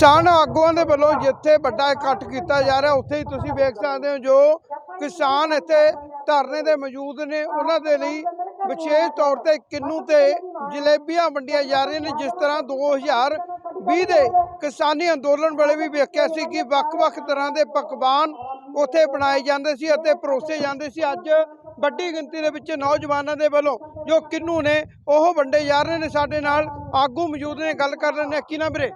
ਕਿਸਾਨ ਆਗੂਆਂ ਦੇ ਵੱਲੋਂ ਜਿੱਥੇ ਵੱਡਾ ਇਕੱਠ ਕੀਤਾ ਜਾ ਰਿਹਾ, ਉੱਥੇ ਹੀ ਤੁਸੀਂ ਵੇਖ ਸਕਦੇ ਹੋ ਜੋ ਕਿਸਾਨ ਇੱਥੇ ਧਰਨੇ ਦੇ ਮੌਜੂਦ ਨੇ, ਉਹਨਾਂ ਦੇ ਲਈ ਵਿਸ਼ੇਸ਼ ਤੌਰ ਤੇ ਕਿੰਨੂ ਤੇ ਜਲੇਬੀਆਂ ਵੰਡੀਆਂ ਜਾ ਰਹੀਆਂ ਨੇ, ਜਿਸ ਤਰ੍ਹਾਂ 2020 ਦੇ ਕਿਸਾਨੀ ਅੰਦੋਲਨ ਵੇਲੇ ਵੀ ਵੇਖਿਆ ਸੀ ਕਿ ਵੱਖ-ਵੱਖ ਤਰ੍ਹਾਂ ਦੇ ਪਕਵਾਨ ਉੱਥੇ ਬਣਾਏ ਜਾਂਦੇ ਸੀ ਅਤੇ ਪਰੋਸੇ ਜਾਂਦੇ ਸੀ। ਅੱਜ ਵੱਡੀ ਗਿਣਤੀ ਦੇ ਵਿੱਚ ਨੌਜਵਾਨਾਂ ਦੇ ਵੱਲੋਂ ਜੋ ਕਿੰਨੂ ਨੇ, ਉਹ ਵੰਡੇ ਜਾ ਰਹੇ ਨੇ। ਸਾਡੇ ਨਾਲ ਆਗੂ ਮੌਜੂਦ ਨੇ, ਗੱਲ ਕਰ ਰਹੇ ਨੇ ਕੀ ਨਾ ਵੀਰੇ?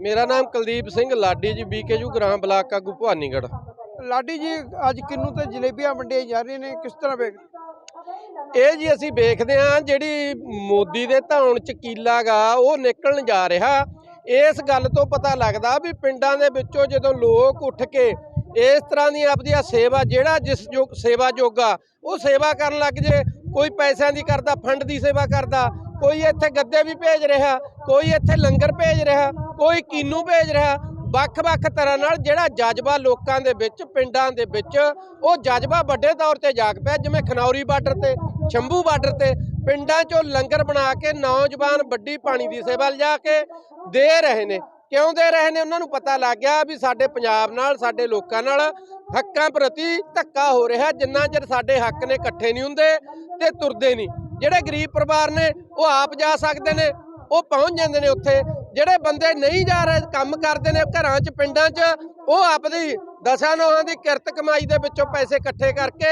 ਮੇਰਾ ਨਾਮ ਕੁਲਦੀਪ ਸਿੰਘ ਲਾਡੀ ਜੀ ਬੀਕੇਯੂ ਗ੍ਰਾਮ ਬਲਾਕ ਆਗੂ ਭਵਾਨੀਗੜ੍ਹ। ਲਾਡੀ ਜੀ ਅੱਜ ਕਿੰਨੂ ਤੇ ਜਲੇਬੀਆਂ ਵੰਡੀਆਂ ਜਾ ਰਹੀਆਂ ਨੇ? ਕਿਸ ਤਰ੍ਹਾਂ ਵੇਖ ਇਹ ਜੀ ਅਸੀਂ ਵੇਖਦੇ ਹਾਂ ਜਿਹੜੀ ਮੋਦੀ ਦੇ ਧੌਣ ਚ ਕੀਲਾ ਗਾ ਉਹ ਨਿਕਲਣ ਜਾ ਰਿਹਾ। ਇਸ ਗੱਲ ਤੋਂ ਪਤਾ ਲੱਗਦਾ ਵੀ ਪਿੰਡਾਂ ਦੇ ਵਿੱਚੋਂ ਜਦੋਂ ਲੋਕ ਉੱਠ ਕੇ ਇਸ ਤਰ੍ਹਾਂ ਦੀ ਆਪਦੀ ਆ ਸੇਵਾ ਜਿਹੜਾ ਜਿਸ ਜੋ ਸੇਵਾ ਜੋਗਾ ਉਹ ਸੇਵਾ ਕਰਨ ਲੱਗ ਜੇ ਕੋਈ ਪੈਸਿਆਂ ਦੀ ਕਰਦਾ ਫੰਡ ਦੀ ਸੇਵਾ ਕਰਦਾ ਕੋਈ ਇੱਥੇ ਗੱਦੇ ਵੀ ਭੇਜ ਰਿਹਾ ਕੋਈ ਇੱਥੇ ਲੰਗਰ ਭੇਜ ਰਿਹਾ ਕੋਈ ਕਿਨੂੰ ਭੇਜ ਰਿਹਾ। ਵੱਖ-ਵੱਖ ਤਰ੍ਹਾਂ ਨਾਲ ਜਿਹੜਾ ਜਜ਼ਬਾ ਲੋਕਾਂ ਦੇ ਵਿੱਚ, ਪਿੰਡਾਂ ਦੇ ਵਿੱਚ, ਉਹ ਜਜ਼ਬਾ ਵੱਡੇ ਤੌਰ ਤੇ ਜਾਗ ਪਿਆ। ਜਿਵੇਂ ਖਨੌਰੀ ਬਾਰਡਰ ਤੇ ਸ਼ੰਭੂ ਬਾਰਡਰ ਤੇ, ਪਿੰਡਾਂ 'ਚੋਂ ਲੰਗਰ ਬਣਾ ਕੇ, ਨੌਜਵਾਨ ਵੱਡੀ ਪਾਣੀ ਦੀ ਸੇਵਾ ਲਿਜਾ ਕੇ ਦੇ ਰਹੇ ਨੇ। ਕਿਉਂ ਦੇ ਰਹੇ ਨੇ? ਉਹਨਾਂ ਨੂੰ ਪਤਾ ਲੱਗ ਗਿਆ ਵੀ ਸਾਡੇ ਪੰਜਾਬ ਨਾਲ, ਸਾਡੇ ਲੋਕਾਂ ਨਾਲ ਹੱਕਾਂ ਪ੍ਰਤੀ ਧੱਕਾ ਹੋ ਰਿਹਾ। ਜਿੰਨਾ ਚਿਰ ਸਾਡੇ ਹੱਕ ਨੇ ਇਕੱਠੇ ਨਹੀਂ ਹੁੰਦੇ ਤੇ ਤੁਰਦੇ ਨਹੀਂ। ਜਿਹੜੇ ਗਰੀਬ ਪਰਿਵਾਰ ਨੇ, ਉਹ ਆਪ ਜਾ ਸਕਦੇ ਨੇ, ਉਹ ਪਹੁੰਚ ਜਾਂਦੇ ਨੇ ਉੱਥੇ। ਜਿਹੜੇ ਬੰਦੇ ਨਹੀਂ ਜਾ ਰਹੇ, ਕੰਮ ਕਰਦੇ ਨੇ ਘਰਾਂ 'ਚ, ਪਿੰਡਾਂ 'ਚ, ਉਹ ਆਪਦੀ ਦਸਾਂ ਨੋਹਾਂ ਦੀ ਕਿਰਤ ਕਮਾਈ ਦੇ ਵਿੱਚੋਂ ਪੈਸੇ ਇਕੱਠੇ ਕਰਕੇ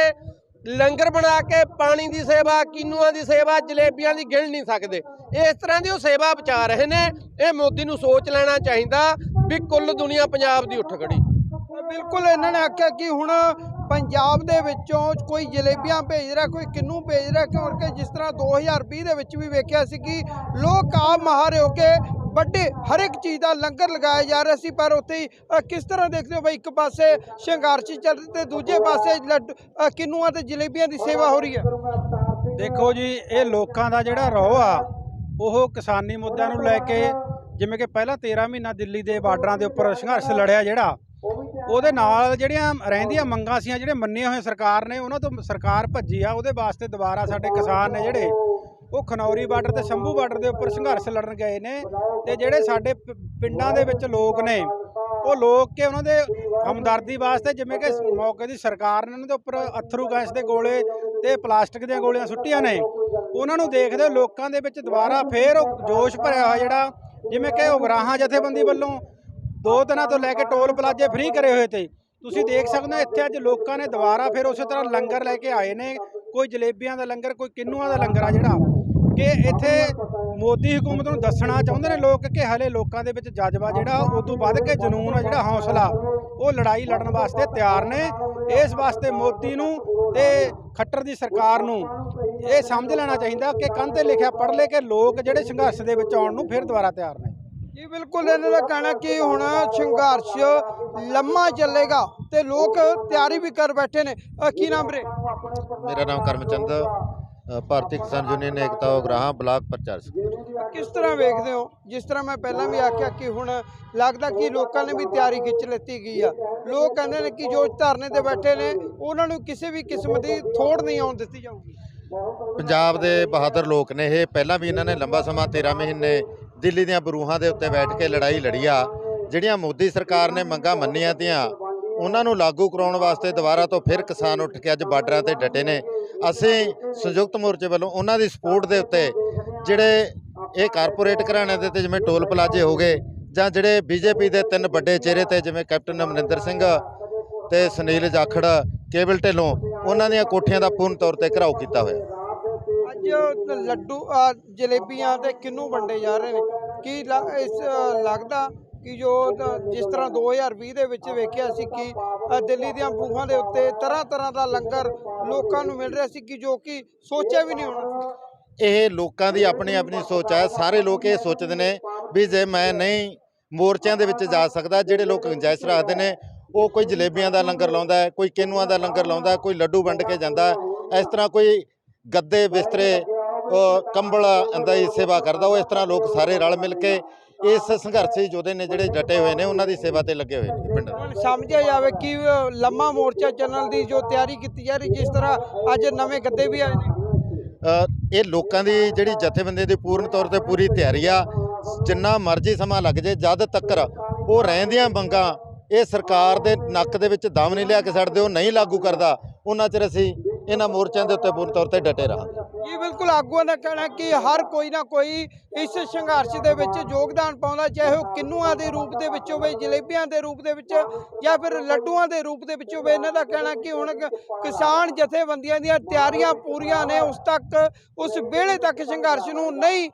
ਲੰਗਰ ਬਣਾ ਕੇ ਪਾਣੀ ਦੀ ਸੇਵਾ, ਕੀਨੂਆਂ ਦੀ ਸੇਵਾ, ਜਲੇਬੀਆਂ ਦੀ ਗਿਣ ਨਹੀਂ ਸਕਦੇ। ਇਸ ਤਰ੍ਹਾਂ ਦੀ ਉਹ ਸੇਵਾ ਬਚਾ ਰਹੇ ਨੇ। ਇਹ ਮੋਦੀ ਨੂੰ ਸੋਚ ਲੈਣਾ ਚਾਹੀਦਾ ਵੀ ਕੁੱਲ ਦੁਨੀਆ ਪੰਜਾਬ ਦੀ ਉੱਠ ਖੜੀ। ਬਿਲਕੁਲ ਇਹਨਾਂ ਨੇ ਆਖਿਆ ਕਿ ਹੁਣ ਪੰਜਾਬ ਦੇ ਵਿੱਚੋਂ ਕੋਈ ਜਲੇਬੀਆਂ ਭੇਜ ਰਿਹਾ, ਕੋਈ ਕਿੰਨੂ ਭੇਜ ਰਿਹਾ, ਕਿਉਂਕਿ ਜਿਸ ਤਰ੍ਹਾਂ 2020 ਦੇ ਵਿੱਚ ਵੀ ਵੇਖਿਆ ਸੀ ਕਿ ਲੋਕ ਆਪ ਮਹਾਰੇ ਹੋ ਕੇ ਵੱਡੇ ਹਰ ਇੱਕ ਚੀਜ਼ ਦਾ ਲੰਗਰ ਲਗਾਇਆ ਜਾ ਰਿਹਾ ਸੀ, ਪਰ ਉੱਥੇ ਹੀ ਕਿਸ ਤਰ੍ਹਾਂ ਦੇਖਦੇ ਹੋ ਬਈ ਇੱਕ ਪਾਸੇ ਸੰਘਰਸ਼ ਚੱਲ ਰਿਹਾ ਤੇ ਦੂਜੇ ਪਾਸੇ ਲੱਡੂ ਕਿੰਨੂਆਂ ਤੇ ਜਲੇਬੀਆਂ ਦੀ ਸੇਵਾ ਹੋ ਰਹੀ ਹੈ? ਦੇਖੋ ਜੀ, ਇਹ ਲੋਕਾਂ ਦਾ ਜਿਹੜਾ ਰੋਹ ਆ, ਉਹ ਕਿਸਾਨੀ ਮੁੱਦਿਆਂ ਨੂੰ ਲੈ ਕੇ ਜਿਵੇਂ ਕਿ ਪਹਿਲਾਂ 13 ਮਹੀਨਾ ਦਿੱਲੀ ਦੇ ਬਾਰਡਰਾਂ ਦੇ ਉੱਪਰ ਸੰਘਰਸ਼ ਲੜਿਆ ਜਿਹੜਾ, ਉਹਦੇ ਨਾਲ ਜਿਹੜੀਆਂ ਰਹਿੰਦੀਆਂ ਮੰਗਾਂ ਸੀਆਂ, ਜਿਹੜੇ ਮੰਨੇ ਹੋਏ ਸਰਕਾਰ ਨੇ, ਉਹਨਾਂ ਤੋਂ ਸਰਕਾਰ ਭੱਜੀ ਆ, ਉਹਦੇ ਵਾਸਤੇ ਦੁਬਾਰਾ ਸਾਡੇ ਕਿਸਾਨ ਨੇ ਜਿਹੜੇ ਉਹ ਖਨੌਰੀ ਬਾਰਡਰ ਤੇ ਸ਼ੰਭੂ ਬਾਰਡਰ ਦੇ ਉੱਪਰ ਸੰਘਰਸ਼ ਲੜਨ ਗਏ ਨੇ ਤੇ ਜਿਹੜੇ ਸਾਡੇ ਪ- ਪਿੰਡਾਂ ਦੇ ਵਿੱਚ ਲੋਕ ਨੇ, ਉਹ ਲੋਕ ਕੇ ਉਹਨਾਂ ਦੇ ਹਮਦਰਦੀ ਵਾਸਤੇ ਜਿਵੇਂ ਕਿ ਮੌਕੇ ਦੀ ਸਰਕਾਰ ਨੇ ਉਹਨਾਂ ਦੇ ਉੱਪਰ ਅਥਰੂ ਗੈਸ ਦੇ ਗੋਲੇ ਤੇ ਪਲਾਸਟਿਕ ਦੀਆਂ ਗੋਲੀਆਂ ਸੁੱਟੀਆਂ ਨੇ। ਉਹਨਾਂ ਨੂੰ ਦੇਖਦੇ ਹੋਏ ਲੋਕਾਂ ਦੇ ਵਿੱਚ ਦੁਬਾਰਾ ਫੇਰ ਉਹ ਜੋਸ਼ ਭਰਿਆ ਹੋਇਆ ਜਿਹੜਾ, ਜਿਵੇਂ ਕਿ ਉਗਰਾਹਾਂ ਜਥੇਬੰਦੀ ਵੱਲੋਂ ਦੋ ਦਿਨਾਂ ਤੋਂ ਲੈ ਕੇ ਟੋਲ ਪਲਾਜ਼ੇ ਫ੍ਰੀ ਕਰੇ ਹੋਏ ਤੇ। ਤੁਸੀਂ ਦੇਖ ਸਕਦੇ ਹੋ ਇੱਥੇ ਅੱਜ ਲੋਕਾਂ ਨੇ ਦੁਬਾਰਾ ਫਿਰ ਉਸੇ ਤਰ੍ਹਾਂ ਲੰਗਰ ਲੈ ਕੇ ਆਏ ਨੇ। ਕੋਈ ਜਲੇਬੀਆਂ ਦਾ ਲੰਗਰ, ਕੋਈ ਕਿੰਨੂਆਂ ਦਾ ਲੰਗਰ ਆ ਜਿਹੜਾ। ਕਿ ਇੱਥੇ ਮੋਦੀ ਹਕੂਮਤ ਨੂੰ ਦੱਸਣਾ ਚਾਹੁੰਦੇ ਨੇ ਲੋਕ ਕਿ ਹਲੇ ਲੋਕਾਂ ਦੇ ਵਿੱਚ ਜਜ਼ਬਾ ਜਿਹੜਾ ਉਦੋਂ ਵੱਧ ਕੇ ਜਨੂਨ ਆ ਜਿਹੜਾ ਹੌਸਲਾ ਉਹ ਲੜਾਈ ਲੜਨ ਵਾਸਤੇ ਤਿਆਰ ਨੇ। ਇਸ ਵਾਸਤੇ ਮੋਦੀ ਨੂੰ ਤੇ ਖੱਟਰ ਦੀ ਸਰਕਾਰ ਨੂੰ ਇਹ ਸਮਝ ਲੈਣਾ ਚਾਹੀਦਾ ਕਿ ਕੰਧ ਤੇ ਲਿਖਿਆ ਪੜ੍ਹ ਲੈ ਕੇ ਲੋਕ ਜਿਹੜੇ ਸੰਘਰਸ਼ ਦੇ ਵਿੱਚ ਆਉਣ ਨੂੰ ਫਿਰ ਦੁਬਾਰਾ ਤਿਆਰ ਨੇ। ਜੀ ਬਿਲਕੁਲ ਇਹਨਾਂ ਦਾ ਕਹਿਣਾ ਕਿ ਹੁਣ ਸੰਘਰਸ਼ ਲੰਮਾ ਚੱਲੇਗਾ ਤੇ ਲੋਕ ਤਿਆਰੀ ਵੀ ਕਰ ਬੈਠੇ ਨੇ। ਕੀ ਨਾਮ ਵੀਰੇ? ਮੇਰਾ ਨਾਮ ਕਰਮਚੰਦ ਭਾਰਤੀ ਕਿਸਾਨ ਯੂਨੀਅਨ ਏਕਤਾ ਉਗਰਾਹਾਂ ਬਲਾਕ ਪ੍ਰਚਾਰਕ ਕਿਸ ਤਰ੍ਹਾਂ ਵੇਖਦੇ ਹੋ? ਜਿਸ ਤਰ੍ਹਾਂ ਮੈਂ ਪਹਿਲਾਂ ਵੀ ਆਖਿਆ ਕਿ ਹੁਣ ਲੱਗਦਾ ਕਿ ਲੋਕਾਂ ਨੇ ਵੀ ਤਿਆਰੀ ਖਿੱਚ ਲੈਤੀ ਗਈ ਆ। ਲੋਕ ਕਹਿੰਦੇ ਨੇ ਕਿ ਜੋ ਧਰਨੇ ਤੇ ਬੈਠੇ ਨੇ ਉਹਨਾਂ ਨੂੰ ਕਿਸੇ ਵੀ ਕਿਸਮ ਦੀ ਥੋੜ ਨਹੀਂ ਆਉਣ ਦਿੱਤੀ ਜਾਊਗੀ। ਪੰਜਾਬ ਦੇ ਬਹਾਦਰ ਲੋਕ ਨੇ ਇਹ ਪਹਿਲਾਂ ਵੀ ਇਹਨਾਂ ਨੇ ਲੰਬਾ ਸਮਾਂ 13 ਮਹੀਨੇ ਦਿੱਲੀ ਦੀਆਂ ਬਰੂਹਾਂ ਦੇ ਉੱਤੇ ਬੈਠ ਕੇ ਲੜਾਈ ਲੜੀ ਆ। ਜਿਹੜੀਆਂ ਮੋਦੀ ਸਰਕਾਰ ਨੇ ਮੰਗਾਂ ਮੰਨੀਆਂ ਤੀਆਂ ਉਹਨਾਂ ਨੂੰ ਲਾਗੂ ਕਰਾਉਣ ਵਾਸਤੇ ਦੁਬਾਰਾ ਤੋਂ ਫਿਰ ਕਿਸਾਨ ਉੱਠ ਕੇ ਅੱਜ ਬਾਰਡਰਾਂ ਤੇ ਡਟੇ ਨੇ। ਅਸੀਂ ਸੰਯੁਕਤ ਮੋਰਚੇ ਵੱਲੋਂ ਉਹਨਾਂ ਦੀ ਸਪੋਰਟ ਦੇ ਉੱਤੇ ਜਿਹੜੇ ਇਹ ਕਾਰਪੋਰੇਟ ਘਰਾਣਿਆਂ ਦੇ ਤੇ ਜਿਵੇਂ ਟੋਲ ਪਲਾਜ਼ੇ ਹੋ ਗਏ ਜਾਂ ਜਿਹੜੇ ਬੀਜੇਪੀ ਦੇ ਤਿੰਨ ਵੱਡੇ ਚਿਹਰੇ ਤੇ ਜਿਵੇਂ ਕੈਪਟਨ ਅਮਰਿੰਦਰ ਸਿੰਘ ਤੇ ਸੁਨੀਲ ਜਾਖੜ ਕੇਬਲ ਢਿੱਲੋਂ, ਉਹਨਾਂ ਦੀਆਂ ਕੋਠੀਆਂ ਦਾ ਪੂਰਨ ਤੌਰ ਤੇ ਘਰਾਓ ਕੀਤਾ ਹੋਇਆ। ਅੱਜ ਲੱਡੂ ਜਲੇਬੀਆਂ ਤੇ ਕਿੰਨੂ ਵੰਡੇ ਜਾ ਰਹੇ ਨੇ? ਕੀ ਇਸ ਲੱਗਦਾ ਕਿ ਜੋ ਜਿਸ ਤਰ੍ਹਾਂ 2020 ਦੇ ਵਿੱਚ ਵੇਖਿਆ ਸੀ ਕਿ ਦਿੱਲੀ ਦੀਆਂ ਬੂਹਾਂ ਦੇ ਉੱਤੇ ਤਰ੍ਹਾਂ ਤਰ੍ਹਾਂ ਦਾ ਲੰਗਰ ਲੋਕਾਂ ਨੂੰ ਮਿਲ ਰਿਹਾ ਸੀ ਕਿ ਜੋ ਕਿ ਸੋਚਿਆ ਵੀ ਨਹੀਂ ਹੋਣਾ। ਇਹ ਲੋਕਾਂ ਦੀ ਆਪਣੀ ਆਪਣੀ ਸੋਚ ਹੈ। ਸਾਰੇ ਲੋਕ ਇਹ ਸੋਚਦੇ ਨੇ ਵੀ ਜੇ ਮੈਂ ਨਹੀਂ ਮੋਰਚਿਆਂ ਦੇ ਵਿੱਚ ਜਾ ਸਕਦਾ ਜਿਹੜੇ ਲੋਕ ਗੁੰਜਾਇਸ਼ ਰੱਖਦੇ ਨੇ ਉਹ ਕੋਈ ਜਲੇਬੀਆਂ ਦਾ ਲੰਗਰ ਲਾਉਂਦਾ ਹੈ ਕੋਈ ਕਿਨੂਆਂ ਦਾ ਲੰਗਰ ਲਾਉਂਦਾ ਹੈ, ਕੋਈ ਲੱਡੂ ਵੰਡ ਕੇ ਜਾਂਦਾ ਇਸ ਤਰ੍ਹਾਂ ਕੋਈ ਗੱਦੇ ਬਿਸਤਰੇ ਕੰਬਲ ਕੰਬਲ ਹੀ ਸੇਵਾ ਕਰਦਾ ਉਹ ਇਸ ਤਰ੍ਹਾਂ ਲੋਕ ਸਾਰੇ ਰਲ ਮਿਲ ਕੇ ਇਸ ਸੰਘਰਸ਼ੀ ਯੋਧੇ ਨੇ ਜਿਹੜੇ ਡਟੇ ਹੋਏ ਨੇ ਉਹਨਾਂ ਦੀ ਸੇਵਾ ਤੇ ਲੱਗੇ ਹੋਏ ਨੇ ਪਿੰਡ। ਸਮਝਿਆ ਜਾਵੇ ਕਿ ਲੰਮਾ ਮੋਰਚਾ ਚੱਲਣ ਦੀ ਜੋ ਤਿਆਰੀ ਕੀਤੀ ਜਾ ਰਹੀ ਜਿਸ ਤਰ੍ਹਾਂ ਅੱਜ ਨਵੇਂ ਗੱਦੇ ਵੀ ਆਏ ਨੇ। ਇਹ ਲੋਕਾਂ ਦੀ ਜਿਹੜੀ ਜਥੇਬੰਦੀ ਦੀ ਪੂਰਨ ਤੌਰ ਤੇ ਪੂਰੀ ਤਿਆਰੀ ਆ ਜਿੰਨਾ ਮਰਜ਼ੀ ਸਮਾਂ ਲੱਗ ਜੇ ਜਦ ਤੱਕ ਉਹ ਰਹਿੰਦੀਆਂ ਮੰਗਾਂ ਇਹ ਸਰਕਾਰ ਦੇ ਨੱਕ ਦੇ ਵਿੱਚ ਦਮ ਨਹੀਂ ਲਿਆ ਕੇ ਛੱਡਦੇ ਉਹ ਨਹੀਂ ਲਾਗੂ ਕਰਦਾ ਉਹਨਾਂ ਚਿਰ ਅਸੀਂ ਇਹਨਾਂ ਮੋਰਚਿਆਂ ਦੇ ਉੱਤੇ ਪੂਰਨ ਤੌਰ ਤੇ ਡਟੇ ਰਹਾਂਗੇ। ਜੀ, ਬਿਲਕੁਲ ਆਗੂਆਂ ਦਾ ਕਹਿਣਾ ਕਿ ਹਰ ਕੋਈ ਨਾ ਕੋਈ ਇਸ ਸੰਘਰਸ਼ ਦੇ ਵਿੱਚ ਯੋਗਦਾਨ ਪਾਉਂਦਾ, ਚਾਹੇ ਉਹ ਕਿੰਨੂਆਂ ਦੇ ਰੂਪ ਦੇ ਵਿੱਚ ਹੋਵੇ, ਜਲੇਬੀਆਂ ਦੇ ਰੂਪ ਦੇ ਵਿੱਚ ਜਾਂ ਫਿਰ ਲੱਡੂਆਂ ਦੇ ਰੂਪ ਦੇ ਵਿੱਚ ਹੋਵੇ, ਇਹਨਾਂ ਦਾ ਕਹਿਣਾ ਕਿ ਹੁਣ ਕਿਸਾਨ ਜਥੇਬੰਦੀਆਂ ਦੀਆਂ ਤਿਆਰੀਆਂ ਪੂਰੀਆਂ ਨੇ, ਉਸ ਤੱਕ, ਉਸ ਵੇਲੇ ਤੱਕ ਸੰਘਰਸ਼ ਨੂੰ ਨਹੀਂ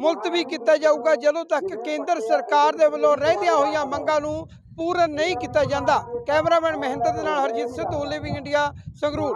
ਮੁਲਤਵੀ ਕੀਤਾ ਜਾਊਗਾ, ਜਦੋਂ ਤੱਕ ਕੇਂਦਰ ਸਰਕਾਰ ਦੇ ਵੱਲੋਂ ਰਹਿੰਦੀਆਂ ਹੋਈਆਂ ਮੰਗਾਂ ਨੂੰ ਪੂਰਨ ਨਹੀਂ ਕੀਤਾ ਜਾਂਦਾ। ਕੈਮਰਾਮੈਨ ਮਹਿੰਦਰ ਦੇ ਨਾਲ ਹਰਜੀਤ ਸਿੱਧੂ ਲਿਵਿੰਗ ਇੰਡੀਆ ਸੰਗਰੂਰ।